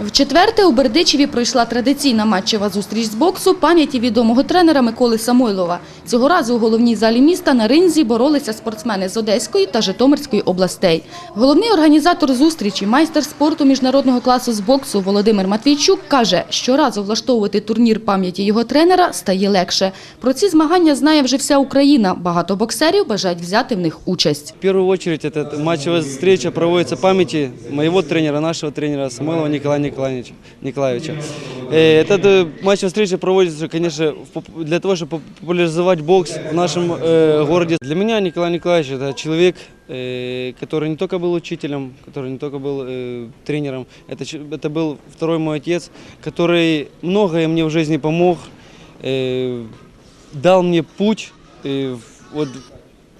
В четверте у Бердичеві пройшла традиційна матчева зустріч з боксу пам'яті відомого тренера Миколи Самойлова. Цього разу у головній залі міста на ринзі боролися спортсмени з Одеської та Житомирської областей. Головний організатор зустрічі, майстер спорту міжнародного класу з боксу Володимир Матвійчук каже, щоразу влаштовувати турнір пам'яті його тренера стає легше. Про ці змагання знає вже вся Україна. Багато боксерів бажають взяти в них участь. В первую очередь, эта матчевая встреча проводится в памяти моего тренера, нашего тренера Самойлова Николая Николаевича. Николаевича. Э, Эта э, матчевая встреча проводится, конечно, в поп- для того, чтобы популяризовать бокс в нашем э, городе. Для меня Николай Николаевич – это человек, э, который не только был учителем, который не только был э, тренером, это, ч- это был второй мой отец, который многое мне в жизни помог, э, дал мне путь, э, в- вот,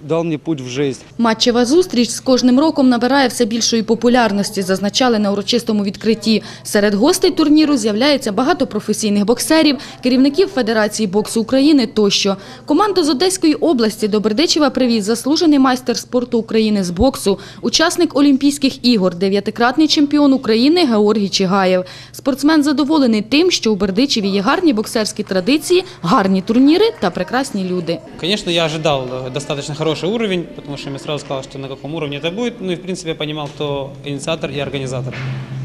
дал мне путь в жизнь. Матчева зустріч з кожним роком набирає все більшої популярності, зазначали на урочистому відкритті. Серед гостей турніру з'являється багато професійних боксерів, керівників Федерації боксу України тощо. Команду з Одеської області до Бердичева привіз заслужений майстер спорту України з боксу, учасник Олімпійських ігор, дев'ятикратний чемпіон України Георгій Чигаєв. Спортсмен задоволений тим, що у Бердичеві є гарні боксерські традиції, гарні турніри та прекрасні люди. Конечно, я ожидал э, достаточно хороший уровень, потому что я сразу сказал, что на каком уровне это будет. Ну и, в принципе, я понимал, кто инициатор и организатор.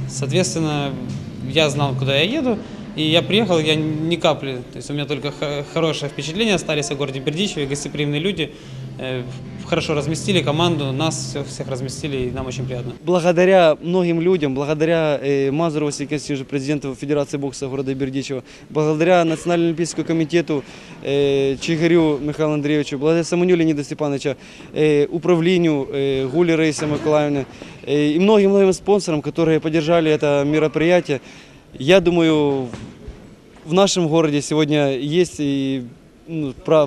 Соответственно, я знал, куда я еду. И я приехал, я ни капли, то есть у меня только х- хорошее впечатление остались о городе Бердичеве, гостеприимные люди, э, хорошо разместили команду, нас всех, всех разместили, и нам очень приятно. благодаря многим людям, благодаря э, Мазуру Василию Константиновичу, президенту Федерации бокса города Бердичева, благодаря Национальному олимпийскому комитету э, Чигарю Михаилу Андреевичу, благодаря Самоню Леонида Степановича, э, управлению э, Гули Раисы Николаевны э, и многим-многим спонсорам, которые поддержали это мероприятие. Я думаю, в нашем городе сегодня есть и ну, пра-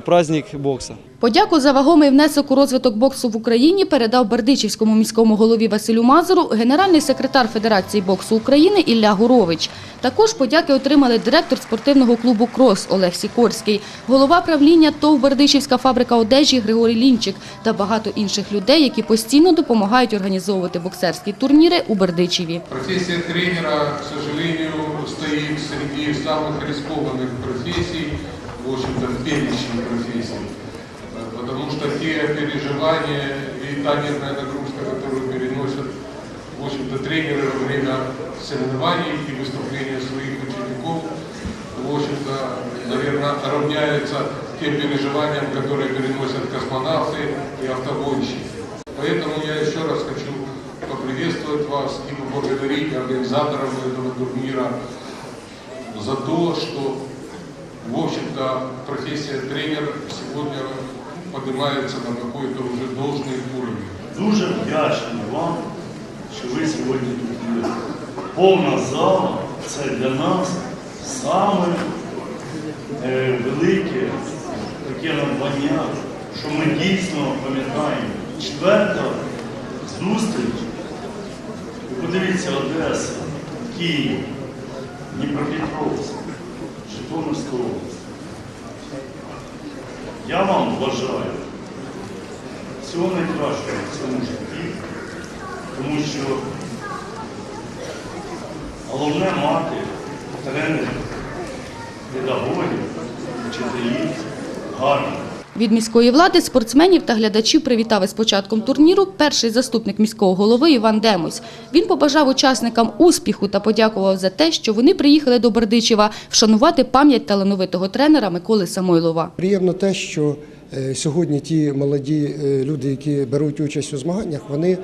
праздник бокса. Подяку за вагомий внесок у розвиток боксу в Україні передав Бердичівському міському голові Василю Мазуру генеральний секретар Федерації боксу України Ілля Гурович. Також подяки отримали директор спортивного клубу «Крос» Олег Сікорський, голова правління ТОВ «Бердичівська фабрика одежі» Григорій Лінчик та багато інших людей, які постійно допомагають організовувати боксерські турніри у Бердичеві. Профессия тренера, к сожалению, стоит среди самых рискованных профессий, в общем-то, в профессий. Потому что те переживания и та нервная нагрузка, которую переносят, в общем-то, тренеры во время соревнований и выступления своих учеников, в общем-то, наверное, равняются тем переживаниям, которые переносят космонавты и автогонщики. Поэтому я еще раз хочу поприветствовать вас и поблагодарить организаторов этого турнира за то, что, в общем-то, профессия тренера сегодня поднимается на какой-то уже должный уровень. Дуже вдячний вам, що ви сьогодні тут є. Повна зала це для нас саме е, велике таке надбання, що ми дійсно пам'ятаємо. Четверта зустріч. Подивіться, Одеса, Київ, Дніпропетровськ, Житомирська область. Я вам бажаю всього найкращого в цьому житті, тому що головне мати тренерів, педагогів, вчителів, гарних. Від міської влади спортсменів та глядачів привітав із початком турніру перший заступник міського голови Іван Демось. Він побажав учасникам успіху та подякував за те, що вони приїхали до Бердичева вшанувати пам'ять талановитого тренера Миколи Самойлова. Приємно те, що е, сьогодні ті молоді е, люди, які беруть участь у змаганнях, вони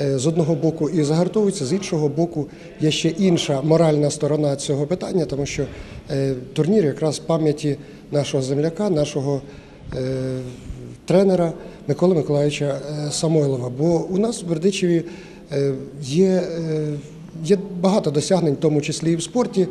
е, з одного боку і загартовуються, з іншого боку є ще інша моральна сторона цього питання, тому що турнір якраз пам'яті нашого земляка, нашого тренера Миколи Миколаївича е, Самойлова. Бо у нас в Бердичеві е, є, е, є багато досягнень, в тому числі і в спорті.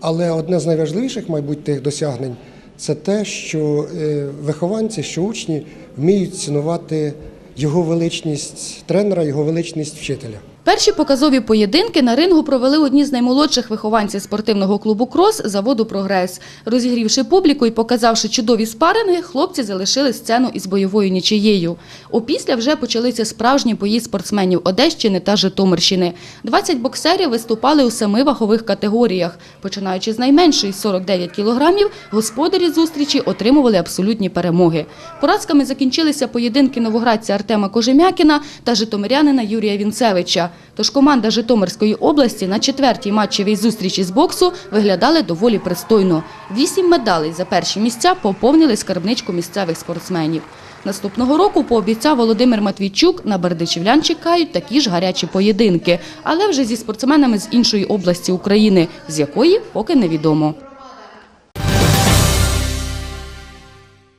Але одне з найважливіших, мабуть, тих досягнень це те, що е, вихованці, що учні вміють цінувати його величність тренера, його величність вчителя. Перші показові поєдинки на рингу провели одні з наймолодших вихованців спортивного клубу «Крос» заводу «Прогрес». Розігрівши публіку і показавши чудові спаринги, хлопці залишили сцену із бойовою нічиєю. Опісля вже почалися справжні бої спортсменів Одещини та Житомирщини. 20 боксерів виступали у семи вагових категоріях. Починаючи з найменшої 49 кілограмів, господарі зустрічі отримували абсолютні перемоги. Поразками закінчилися поєдинки новоградця Артема Кожем'якіна та житомирянина Юрія Вінцевича. Тож команда Житомирської області на четвертій матчевій зустрічі з боксу виглядали доволі пристойно. Вісім медалей за перші місця поповнили скарбничку місцевих спортсменів. Наступного року пообіцяв Володимир Матвійчук, на бердичівлян чекають такі ж гарячі поєдинки, але вже зі спортсменами з іншої області України, з якої поки невідомо.